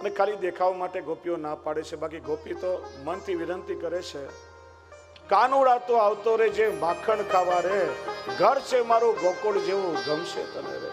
અને ખાલી દેખાવ માટે ગોપીઓ ના પાડે છે. બાકી ગોપી તો મનથી વિનંતી કરે છે, કાનુડા તો આવતો રે જે માખણ ખાવા રે, ઘર છે મારું ગોકુળ જેવું ગમશે તને રે.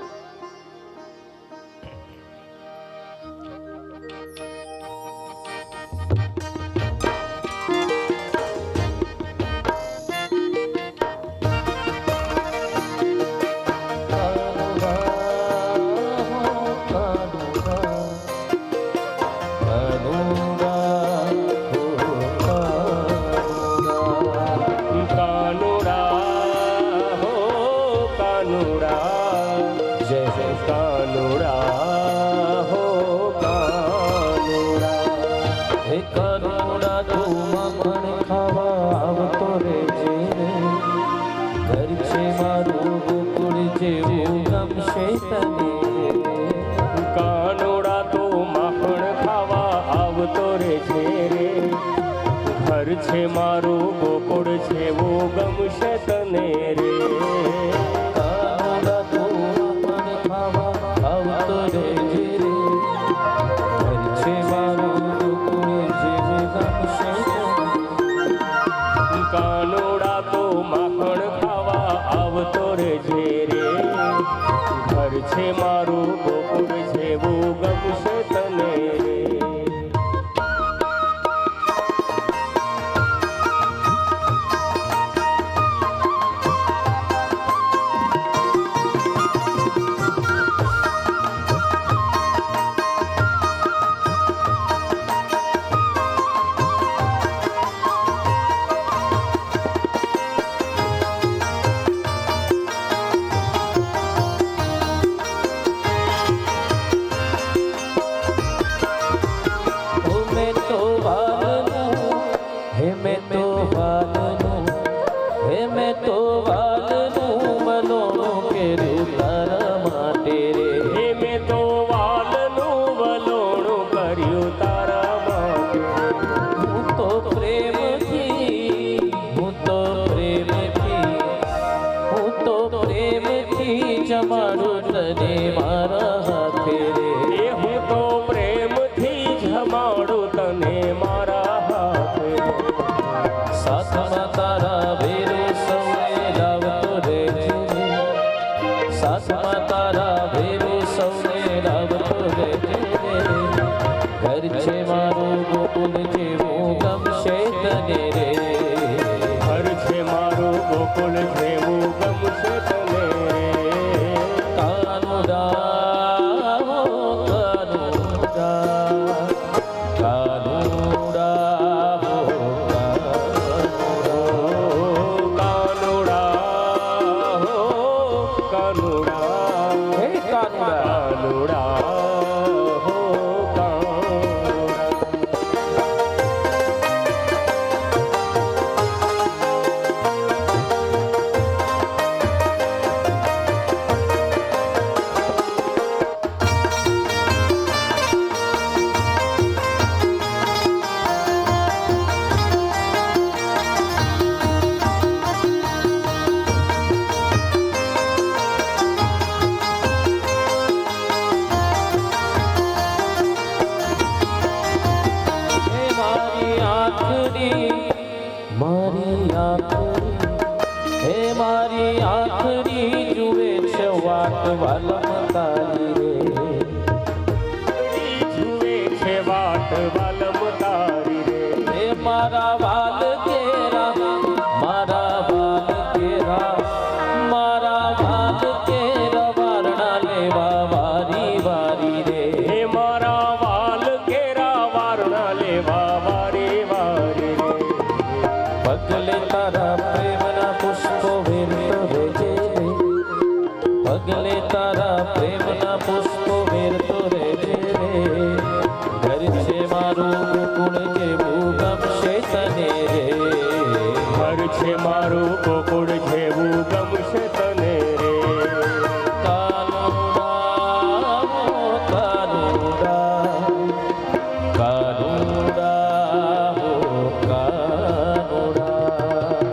કાનુડા તો માખણ ખાવા આવતો રે છે રે ઘર છે મારું ગોકુળ છે વો ગમશે તને રે કાનોડા તો માખણ ખાવા આવતો રે. જમાડું તને મારા હાથે રે. હું તો પ્રેમથી જમાડું તને મારા હાથે સાથમાં જેવું ગમશે તને મારી આખરી મારી આખરી હે મારી આખરી જુએ છે વાત વાલમ તારી રે. गले तार